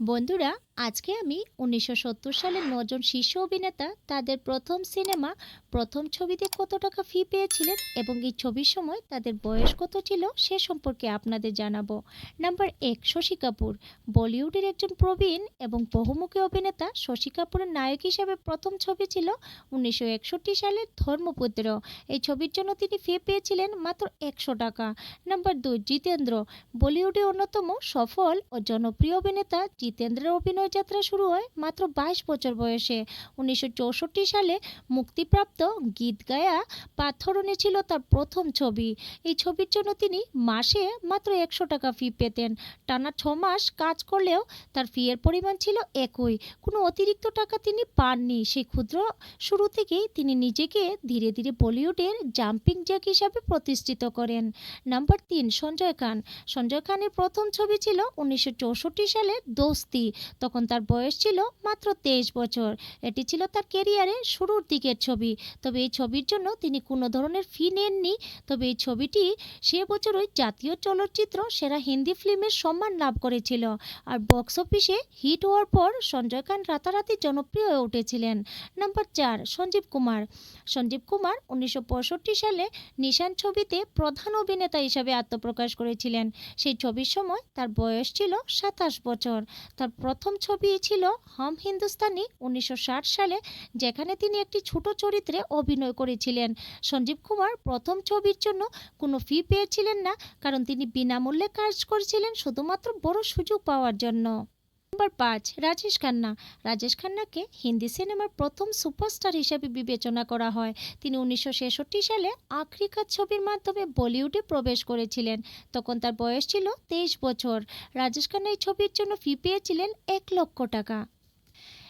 বন্ধুরা আজকে আমি উনিশশো সত্তর সালের নজন শীর্ষ অভিনেতা তাদের প্রথম সিনেমা, প্রথম ছবিতে কত টাকা ফি পেয়েছিলেন এবং এই ছবির সময় তাদের বয়স কত ছিল সে সম্পর্কে আপনাদের জানাব। নাম্বার এক, শশী কাপুর। বলিউডের একজন প্রবীণ এবং বহুমুখী অভিনেতা শশী কাপুরের নায়ক হিসেবে প্রথম ছবি ছিল উনিশশো একষট্টি সালের ধর্মপুত্র। এই ছবির জন্য তিনি ফি পেয়েছিলেন মাত্র একশো টাকা। নাম্বার দুই, জিতেন্দ্র। বলিউডে অন্যতম সফল ও জনপ্রিয় অভিনেতা জিতেন্দ্রের অভিনয় যাত্রা শুরু হয় মাত্র বাইশ বছর বয়সে। উনিশশো চৌষট্টি সালে মুক্তিপ্রাপ্ত গীত গায়া পাথরণে ছিল তার প্রথম ছবি। এই ছবির জন্য তিনি মাসে মাত্র একশো টাকা ফি পেতেন। টানা ছ মাস কাজ করলেও তার ফিয়ের পরিমাণ ছিল একই। কোনো অতিরিক্ত টাকা তিনি পাননি। সেই ক্ষুদ্র শুরু থেকেই তিনি নিজেকে ধীরে ধীরে বলিউডের জাম্পিং জ্যাক হিসাবে প্রতিষ্ঠিত করেন। নাম্বার তিন, সঞ্জয় খান। সঞ্জয় খানের প্রথম ছবি ছিল উনিশশো চৌষট্টি সালে দোস্তি। তখন তার বয়স ছিল মাত্র তেইশ বছর। এটি ছিল তার কেরিয়ারের শুরুর দিকের ছবি। তবে এই ছবির জন্য তিনি কোনো ধরনের ফি নেননি। তবে এই ছবিটি সে বছরই জাতীয় চলচ্চিত্র সেরা হিন্দি ফিল্মের সম্মান লাভ করেছিল। আর বক্স অফিসে হিট হওয়ার পর সঞ্জয় খান রাতারাতি জনপ্রিয় হয়ে উঠেছিলেন। নাম্বার চার, সঞ্জীব কুমার। সঞ্জীব কুমার উনিশশো পঁয়ষট্টি সালে নিশান ছবিতে প্রধান অভিনেতা হিসাবে আত্মপ্রকাশ করেছিলেন। সেই ছবির সময় তার বয়স ছিল সাতাশ বছর। তার প্রথম ছবি ছিল হম হিন্দুস্তানি উনিশশো ষাট সালে, যেখানে তিনি একটি ছোট চরিত্রে অভিনয় করেছিলেন। সঞ্জীব কুমার প্রথম ছবির জন্য কোনো ফি পেয়েছিলেন না, কারণ তিনি বিনামূল্যে কাজ করেছিলেন শুধুমাত্র বড় সুযোগ পাওয়ার জন্য। নাম্বার পাঁচ, রাজেশ খান্না। রাজেশ খান্নাকে হিন্দি সিনেমার প্রথম সুপারস্টার হিসেবে বিবেচনা করা হয়। তিনি উনিশশো ছেষট্টি সালে আফ্রিকা ছবির মাধ্যমে বলিউডে প্রবেশ করেছিলেন। তখন তার বয়স ছিল তেইশ বছর। রাজেশ খান্না এই ছবির জন্য ফি পেয়েছিলেন এক লক্ষ টাকা।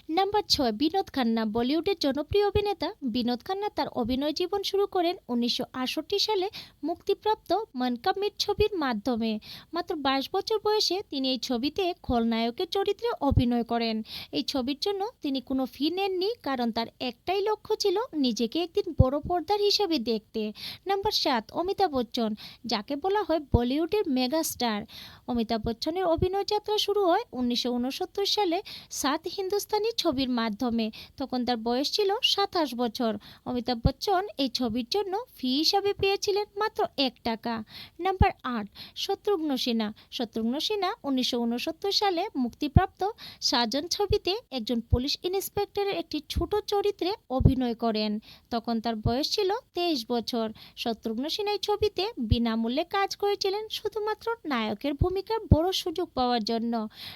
নাম্বার ছয়, বিনোদ খান্না, বলিউডের জনপ্রিয় অভিনেতা। বিনোদ খান্না তার অভিনয় জীবন শুরু করেন উনিশশো আটষট্টি সালে মুক্তিপ্রাপ্ত মনকা মিট ছবির মাধ্যমে। মাত্র বাইশ বছর বয়সে তিনি এই ছবিতে খলনায়কের চরিত্রে অভিনয় করেন। এই ছবির জন্য তিনি কোনো ফি নেননি, কারণ তার একটাই লক্ষ্য ছিল নিজেকে একদিন বড় পর্দার হিসেবে দেখতে। নাম্বার সাত, অমিতাভ বচ্চন, যাকে বলা হয় বলিউডের মেগাস্টার। অমিতাভ বচ্চনের অভিনয় যাত্রা শুরু হয় উনিশশো উনসত্তর সালে সাত হিন্দুস্তানি ছবির মাধ্যমে। তখন তার বয়স ছিল সাতাশ বছর। অমিতাভ বচ্চন এই ছবির জন্য ফি হিসাবে পেয়েছিলেন মাত্র এক টাকা। নাম্বার আট, শত্রুঘ্ন সিনহা শত্রুঘ্ন সিনহা উনিশশো উনসত্তর সালে মুক্তিপ্রাপ্ত সাজন ছবিতে একজন পুলিশ ইন্সপেক্টরের একটি ছোট চরিত্রে অভিনয় করেন। তখন তার বয়স ছিল তেইশ বছর। শত্রুঘ্ন সিনহা ছবিতে বিনামূল্যে কাজ করেছিলেন শুধুমাত্র নায়কের ভূমিকার বড় সুযোগ পাওয়ার জন্য।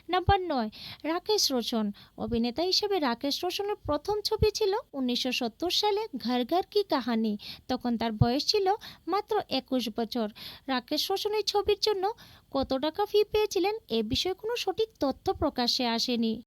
নাম্বার নয়, রাকেশ রোশন। অভিনেতা হিসেবে রাকেশ রোশনের প্রথম ছবি ছিল উনিশশো সত্তর সালে ঘর ঘর কি কাহানি। তখন তার বয়স ছিল মাত্র একুশ বছর। রাকেশ রোশন এই ছবির জন্য কত টাকা ফি পেয়েছিলেন এ বিষয়ে কোনো সঠিক তথ্য প্রকাশে আসেনি।